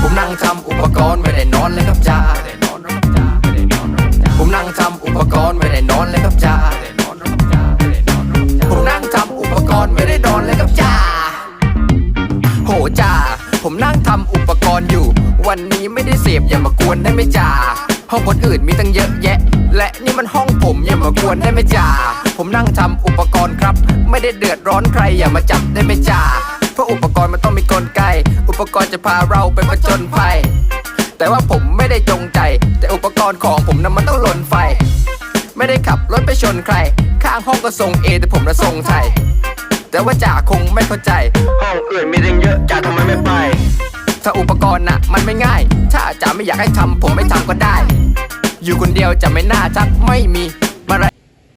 ผมนั่งทำอุปกรณ์ไม่ได้นอนเลยครับจ้าผมนั่งทำอุปกรณ์ไม่ได้นอนเลยครับจ้าผมนั่งทำอุปกรณ์ไม่ได้นอนเลยครับจ้าโหจ้าผมนั่งทำอุปกรณ์อยู่ วันนี้ไม่ได้เสพอย่ามากวนได้ไหมจ้า ห้องคนอื่นมีตั้งเยอะแยะ และนี่มันห้องผมอย่ามากวนได้ไหมจ้าผมนั่งทำอุปกรณ์ครับ ไม่ได้เดือดร้อนใครอย่ามาจับได้ไหมจ้าเพราะอุปกรณ์มันต้องมีกลไก อุปกรณ์จะพาเราไปผจญภัย แต่ว่าผมไม่ได้จงใจ แต่อุปกรณ์ของผมนั้นมันต้องหล่นไฟ ไม่ได้ขับรถไปชนใคร ข้างห้องก็ส่งเอแต่ผมน่ะส่งไทยแต่ว่าจ่าคงไม่เข้าใจ ห้องอื่นมีตั้งเยอะจ่าทำไมไม่ไปถ้า อนะมันไม่ง่าย ถ้าจะไม่อยากให้ทำผมไม่ทำก็ได้ อยู่คนเดียวจะไม่น่าชักไม่มี